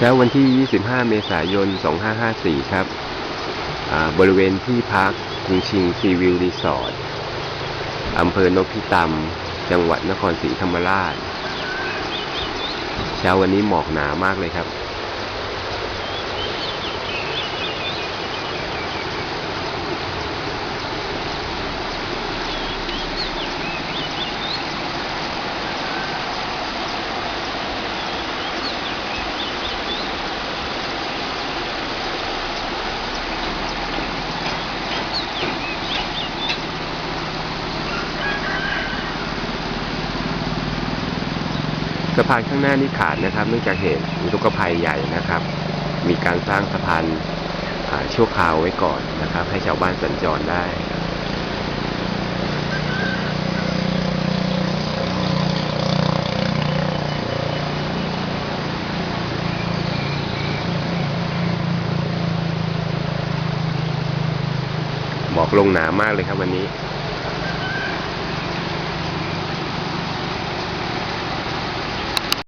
เช้าวันที่ 25 เมษายน 2554 ครับอ่าบริเวณที่พักกรุงชิงซีวิวรีสอร์ทอำเภอนพิตำจังหวัดนครศรีธรรมราช เช้าวันนี้หมอกหนามากเลยครับ สะพานข้างหน้านี่ขาดนะครับ เนื่องจากเหตุอุทกภัยใหญ่นะครับ มีการสร้างสะพานชั่วคราวไว้ก่อนนะครับ ให้ชาวบ้านสัญจรได้หมอกลงหนามากเลยครับวันนี้